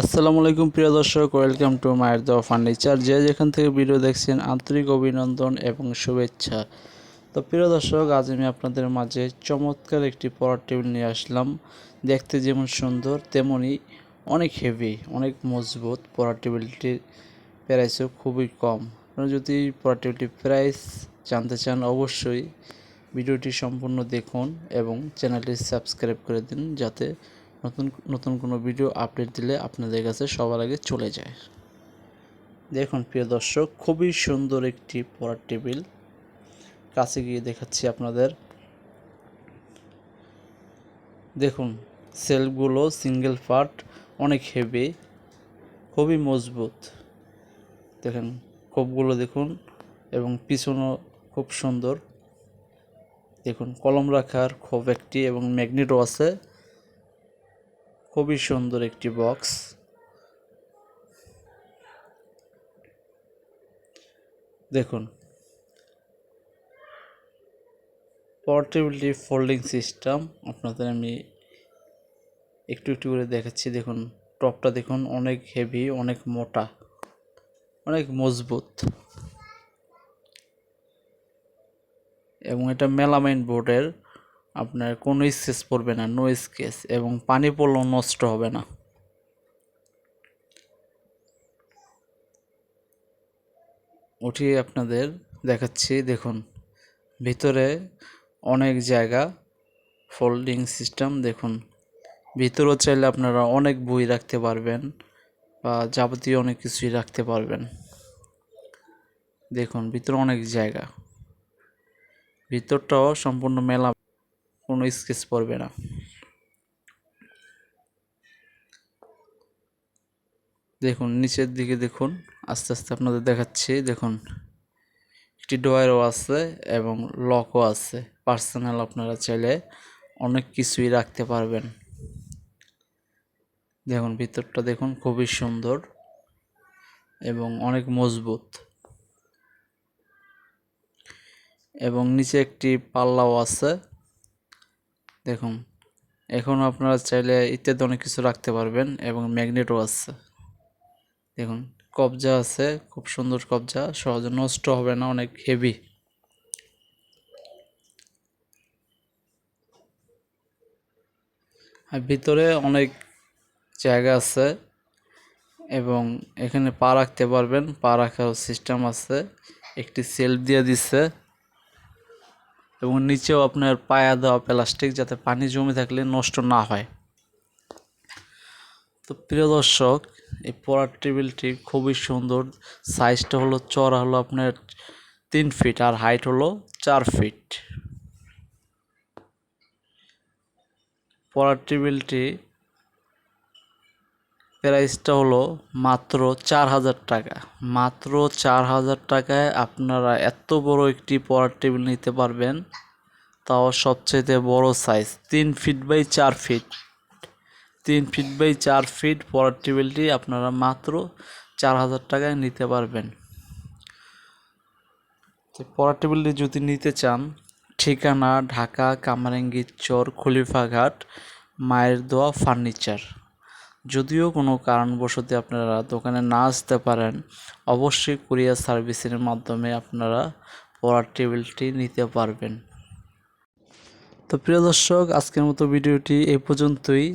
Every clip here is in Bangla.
আসসালামু আলাইকুম, প্রিয় দর্শক ওয়েলকাম টু মায়ের দেওয়া ফার্নিচার যে যেখান থেকে ভিডিও দেখছেন, আন্তরিক অভিনন্দন এবং শুভেচ্ছা। তো প্রিয় দর্শক, আজ আমি আপনাদের মাঝে চমৎকার একটি পড়ার টেবিল নিয়ে আসলাম। দেখতে যেমন সুন্দর তেমনই অনেক হেভি অনেক মজবুত পড়ার টেবিলটির প্রাইসও খুবই কম। আপনারা যদি পড়ার টেবিলটির প্রাইস জানতে চান, অবশ্যই ভিডিওটি সম্পূর্ণ দেখুন এবং চ্যানেলটি সাবস্ক্রাইব করে দিন, যাতে নতুন নতুন কোনো ভিডিও আপডেট দিলে আপনাদের কাছে সবার আগে চলে যায়। দেখুন, প্রিয় দর্শক, খুবই সুন্দর একটি পড়ার টেবিল। কাছে গিয়ে দেখাচ্ছি আপনাদের। দেখুন সেলফগুলো সিঙ্গেল পার্ট অনেক হেভি খুবই মজবুত। দেখেন খোপগুলো দেখুন, এবং পিছনও খুব সুন্দর। দেখুন, কলম রাখার খোপ একটি এবং ম্যাগনেটও আছে। খুবই সুন্দর একটি বক্স। দেখুন। পোর্টেবিলিটি ফোল্ডিং সিস্টেম, আপনাদের আমি একটু একটু করে দেখাচ্ছি। দেখুন, টপটা দেখুন, অনেক হেভি, অনেক মোটা, অনেক মজবুত। এবং এটা মেলামাইন বোর্ডের আপনার কোনো স্কেচ পড়বে না নো স্কেচ এবং পানি পড়লেও নষ্ট হবে না। উঠিয়ে আপনাদের দেখাচ্ছি, দেখুন, ভিতরে অনেক জায়গা ফোল্ডিং সিস্টেম দেখুন। ভিতরেও চাইলে আপনারা অনেক বই রাখতে পারবেন বা যাবতীয় অনেক কিছুই রাখতে পারবেন। দেখুন, ভিতরে অনেক জায়গা। ভিতরটাও সম্পূর্ণ মেলা কোনো স্কেচ পড়বে না। দেখুন, নিচের দিকে দেখুন, আস্তে আস্তে আপনাদের দেখাচ্ছি। দেখুন, একটি ডয়ারও আছে এবং লকও আছে। পার্সোনাল আপনারা চাইলে অনেক কিছুই রাখতে পারবেন। দেখুন, ভিতরটা দেখুন, খুবই সুন্দর এবং অনেক মজবুত। এবং নিচে একটি পাল্লাও আছে। দেখুন, এখন আপনারা চাইলে ইত্যাদি অনেক কিছু রাখতে পারবেন এবং ম্যাগনেটও আছে। দেখুন, কবজা আছে, খুব সুন্দর কবজা, সহজে, নষ্ট হবে না, অনেক হেভি আর ভিতরে অনেক জায়গা আছে এবং এখানে পা রাখতে পারবেন, পা রাখার সিস্টেম আছে। একটি সেলফ দিয়ে দিচ্ছে এবং নিচেও আপনার পায়া দেওয়া প্লাস্টিক যাতে পানি জমে থাকলে নষ্ট না হয়। তো প্রিয় দর্শক, এই পড়ার টেবিলটি খুবই সুন্দর। সাইজটা হলো চড়া হলো আপনার তিন ফিট আর হাইট হলো চার ফিট। পড়ার টেবিলটি প্রাইসটা হলো মাত্র চার হাজার টাকা। মাত্র চার হাজার টাকায় আপনারা এত বড় একটি পড়ার টেবিল নিতে পারবেন। তাও সবচেয়ে বড় সাইজ তিন ফিট বাই চার ফিট তিন ফিট বাই চার ফিট পড়ার টেবিলটি আপনারা মাত্র চার হাজার টাকায় নিতে পারবেন। পড়ার টেবিলটি যদি নিতে চান, ঠিকানা ঢাকা কামারেঙ্গি চর খলিফাঘাট, মায়ের দোয়া ফার্নিচার। যদিও কোনো কারণবশত আপনারা দোকানে না আসতে পারেন, অবশ্যই কুরিয়ার সার্ভিসের মাধ্যমে আপনারা পড়ার টেবিলটি নিতে পারবেন। তো প্রিয় দর্শক, আজকের মতো ভিডিওটি এই পর্যন্তই।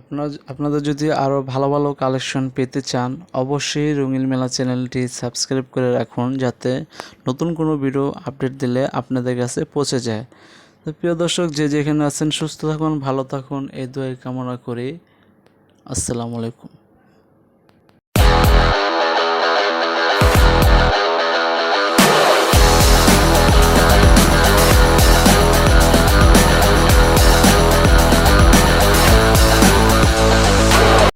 আপনার, আপনাদের যদি আরও ভালো ভালো কালেকশন পেতে চান, অবশ্যই রঙিন মেলা চ্যানেলটি সাবস্ক্রাইব করে রাখুন যাতে নতুন কোনো ভিডিও আপডেট দিলে আপনাদের কাছে পৌঁছে যায়। তো প্রিয় দর্শক, যে যেখানে আছেন, সুস্থ থাকুন, ভালো থাকুন, এই দোয়াই কামনা করি। আসসালামু আলাইকুম।